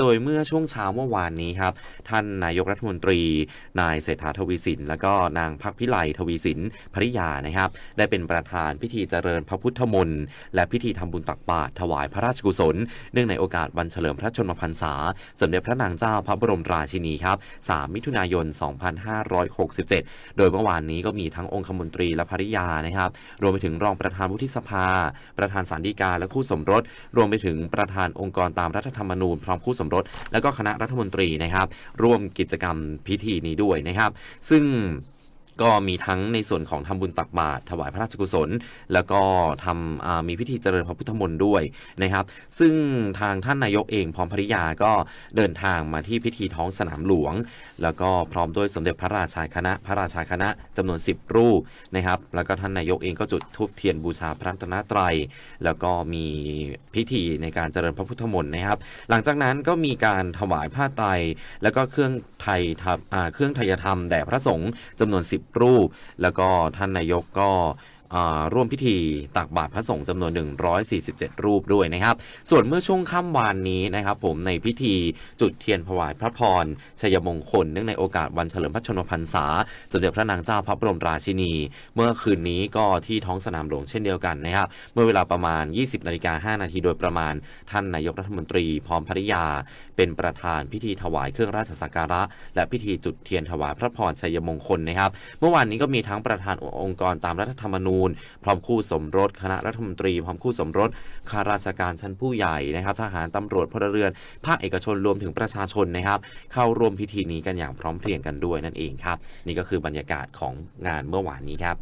โดยเมื่อช่วงเช้าเมื่อวานนี้ครับ ท่านนายกรัฐมนตรี นายเศรษฐาทวีสิน และก็นางพักพิไลทวีสินภริยานะครับ ได้เป็นประธานพิธีเจริญพระพุทธมนต์และพิธีทำบุญตักบาตรถวายพระราชกุศล เนื่องในโอกาสวันเฉลิมพระชนมพรรษา สมเด็จพระนางเจ้าพระบรมราชินีครับ 3 มิถุนายน 2567 โดยเมื่อวานนี้ก็มีทั้งองคมนตรีและภริยานะครับ รวมไปถึงรองประธานวุฒิสภา ประธานสารดีกาและคู่สมรส รวมไปถึงประธานองค์กรตามรัฐธรรมนูญพร้อมคู่สมรส และก็คณะรัฐมนตรีนะครับ ร่วมกิจกรรมพิธีนี้ด้วยนะครับ ซึ่ง ก็มีทั้งในส่วนของทำบุญตักบาตรถวายพระราชกุศล แล้วก็ทำมีพิธีเจริญพระพุทธมนต์ด้วยนะครับ ซึ่งทางท่านนายกเองพร้อมภริยาก็เดินทางมาที่พิธีท้องสนามหลวง แล้วก็พร้อมด้วยสมเด็จพระราชาคณะ พระราชาคณะจำนวน 10 รูปนะครับ แล้วก็ท่านนายกเองก็จุดธูปเทียนบูชาพระรัตนตรัยแล้วก็มีพิธีในการเจริญพระพุทธมนต์นะครับ หลังจากนั้นก็มีการถวายผ้าไตรแล้วก็เครื่องไทยทำอ่าเครื่องไทยธรรมแด่พระสงฆ์จำนวน 10 รูป แล้วก็ท่านนายกก็ ร่วมพิธีตักบาตรพระสงฆ์จำนวน 147 รูปด้วยนะครับ ส่วนเมื่อช่วงค่ำวานนี้นะครับผมในพิธีจุดเทียนถวายพระพรชัยมงคล เนื่องในโอกาสวันเฉลิมพระชนมพรรษา สมเด็จพระนางเจ้าพระบรมราชินี เมื่อคืนนี้ก็ที่ท้องสนามหลวงเช่นเดียวกันนะครับ เมื่อเวลาประมาณ 20นาฬิกา5นาทีโดยประมาณ ท่านนายกรัฐมนตรี พร้อมภริยา เป็นประธานพิธีถวายเครื่องราชสักการะ และพิธีจุดเทียนถวายพระพรชัยมงคลนะครับ เมื่อวานนี้ก็มีทั้งประธานองค์กรตามรัฐธรรมนูญพร้อมคู่สมรส คณะรัฐมนตรี พร้อมคู่สมรสข้าราชการชั้นผู้ใหญ่นะครับ ทหารตำรวจพลเรือน ภาคเอกชนรวมถึงประชาชนนะครับ เข้าร่วมพิธีนี้กันอย่างพร้อมเพรียงกันด้วยนั่นเองครับ นี่ก็คือบรรยากาศของงานเมื่อวานนี้ครับ